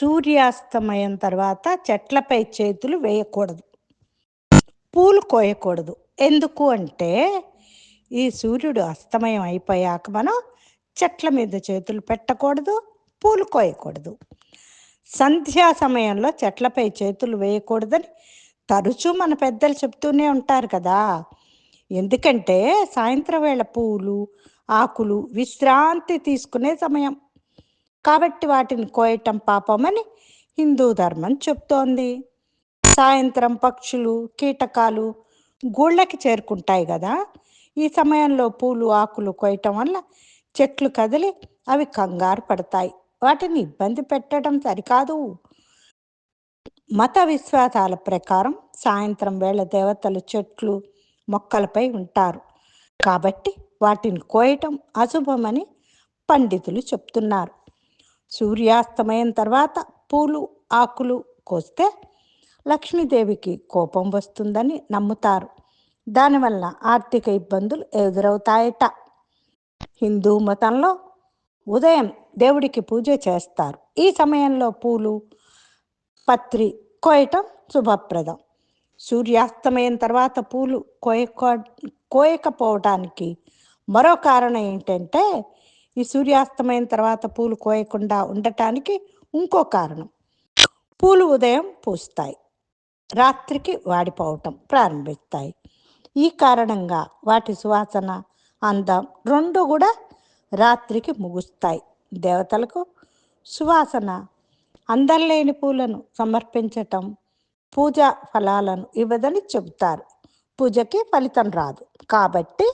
సూర్యాస్తమయం తర్వాత చెట్లపై చేతులు వేయకూడదు. పూలు కోయకూడదు. ఎందుకు అంటే ఈ సూర్యుడు అస్తమయం అయిపోయాక మనం చెట్ల మీద చేతులు పెట్టకూడదు పూలు కోయకూడదు. సంధ్యా సమయంలో చెట్లపై చేతులు వేయకూడదని తరచూ మన పెద్దలు చెప్తూనే ఉంటారు కదా. ఎందుకంటే సాయంత్రం వేళ పూలు ఆకులు విశ్రాంతి తీసుకునే సమయం. కాబట్టి వాటిని కోయటం పాపమని హిందూ ధర్మం చెప్తోంది. సాయంత్రం పక్షులు కీటకాలు గూళ్ళకి చేరుకుంటాయి కదా ఈ సమయంలో పూలు ఆకులు కోయటం వల్ల చెట్లు కదిలి అవి కంగారు పడతాయి. వాటిని ఇబ్బంది పెట్టడం సరికాదు. మత విశ్వాసాల ప్రకారం సాయంత్రం వేళ దేవతలు చెట్లు మొక్కలపై ఉంటారు. కాబట్టి వాటిని కోయటం అశుభమని పండితులు చెప్తున్నారు. సూర్యాస్తమయం తర్వాత పూలు ఆకులు కోస్తే లక్ష్మీదేవికి కోపం వస్తుందని నమ్ముతారు. దానివల్ల ఆర్థిక ఇబ్బందులు ఎదురవుతాయట. హిందూ మతంలో ఉదయం దేవుడికి పూజ చేస్తారు. ఈ సమయంలో పూలు పత్రి కోయటం శుభప్రదం. సూర్యాస్తమయం తర్వాత పూలు కోయక కోయకపోవటానికి మరో కారణం ఏంటంటే ఈ సూర్యాస్తమైన తర్వాత పూలు కోయకుండా ఉండటానికి ఇంకో కారణం. పూలు ఉదయం పూస్తాయి. రాత్రికి వాడిపోవటం ప్రారంభిస్తాయి. ఈ కారణంగా వాటి సువాసన అందం రెండు కూడా రాత్రికి ముగుస్తాయి. దేవతలకు సువాసన అందం లేని పూలను సమర్పించటం పూజా ఫలాలను ఇవ్వదని చెబుతారు. పూజకి ఫలితం రాదు. కాబట్టి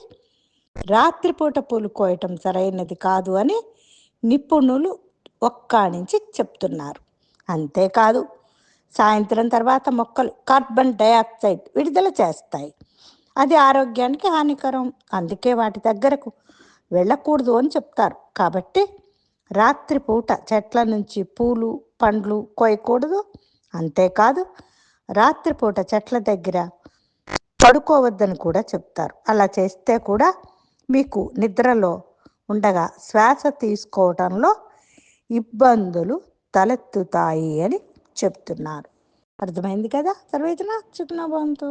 రాత్రిపూట పూలు కోయటం సరైనది కాదు అని నిపుణులు ఒక్కాణించి చెప్తున్నారు. అంతేకాదు సాయంత్రం తర్వాత మొక్కలు కార్బన్ డయాక్సైడ్ విడుదల చేస్తాయి. అది ఆరోగ్యానికి హానికరం. అందుకే వాటి దగ్గరకు వెళ్ళకూడదు అని చెప్తారు. కాబట్టి రాత్రిపూట చెట్ల నుంచి పూలు పండ్లు కోయకూడదు. అంతేకాదు రాత్రిపూట చెట్ల దగ్గర పడుకోవద్దని కూడా చెప్తారు. అలా చేస్తే కూడా మీకు నిద్రలో ఉండగా శ్వాస తీసుకోవటంలో ఇబ్బందులు తలెత్తుతాయి అని చెప్తున్నారు. అర్థమైంది కదా సర్వేదన చిన్న బాగుంతో